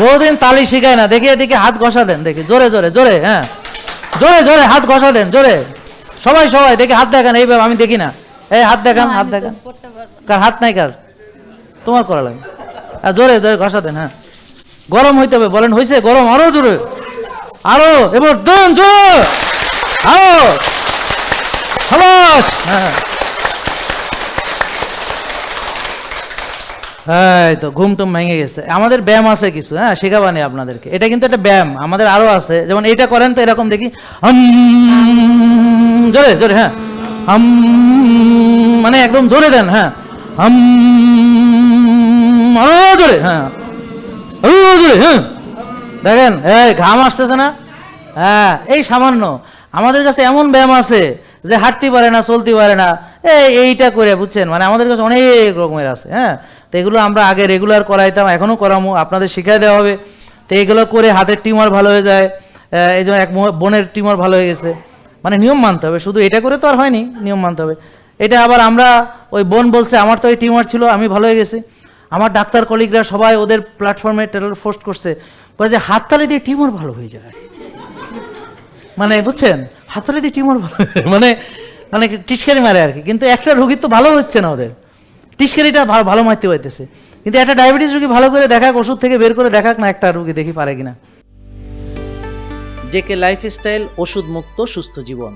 বহুদিন তালি শিখায় না। দেখি এদিকে হাত ঘষা দেন দেখি। জোরে জোরে জোরে হ্যাঁ। জোরে জোরে হাত ঘষা দেন জোরে। সবাই সবাই দেখি হাত দেখান এইভাবে আমি দেখি না। এই হাত দেখান হাত দেখান। কার হাত নাই কার? তোমার করা লাগে আর জোরে জোরে ঘষা দেন হ্যাঁ। গরম হইতে হবে বলেন হয়েছে গরম আরও জোরে। আরও এবার দেন জোরে। আরও সবাস হ্যাঁ এই তো, ঘুম টুম ভেঙে গেছে। আমাদের ব্যায়াম আছে কিছু হ্যাঁ শেখাবানি আপনাদেরকে। এটা কিন্তু একটা ব্যায়াম, আমাদের আরও আছে। যেমন এটা করেন তো এরকম দেখি, হাম, জোরে জোরে হ্যাঁ। হাম মানে একদম জোরে দেন হ্যাঁ। হাম জোরে হ্যাঁ। জোরে হ্যাঁ। দেখেন, এই ঘাম আসতেছে না? হ্যাঁ এই সামান্য। আমাদের কাছে এমন ব্যায়াম আছে যে হাঁটতে পারে না, চলতে পারে না। এইটা করে, বুঝছেন? মানে আমাদের কাছে অনেক রকমের আছে হ্যাঁ? তো এগুলো আমরা আগে রেগুলার করাইতাম, এখনও করামো, আপনাদের শিখাই দেওয়া হবে। তো এগুলো করে হাতের টিউমার ভালো হয়ে যায় এই যেমন এক বোনের টিউমার ভালো হয়ে গেছে। মানে নিয়ম মানতে হবে, শুধু এটা করে তো আর হয়নি, নিয়ম মানতে হবে। এটা আবার আমরা, ওই বোন বলছে, আমার তো ওই টিউমার ছিল, আমি ভালো হয়ে গেছি। আমার ডাক্তার কলিগরা সবাই ওদের প্ল্যাটফর্মে টেলার পোস্ট করছে, বলে যে, হাততালি দিয়ে টিউমার ভালো হয়ে যায়। মানে বুঝছেন? হাততালি দিয়ে টিউমার ভালো। মানে মানে টিসকারি মারে আর কি। কিন্তু একটা রোগীর তো ভালো হচ্ছে না ওদের। টিসকারিটা ভালো ভালো মারতে পারতেছে। কিন্তু একটা ডায়াবেটিস রোগী ভালো করে দেখাক, ওষুধ থেকে বের করে দেখাক না একটা রুগী দেখি পারে কিনা। জেকে লাইফস্টাইল ওষুধ মুক্ত সুস্থ জীবন।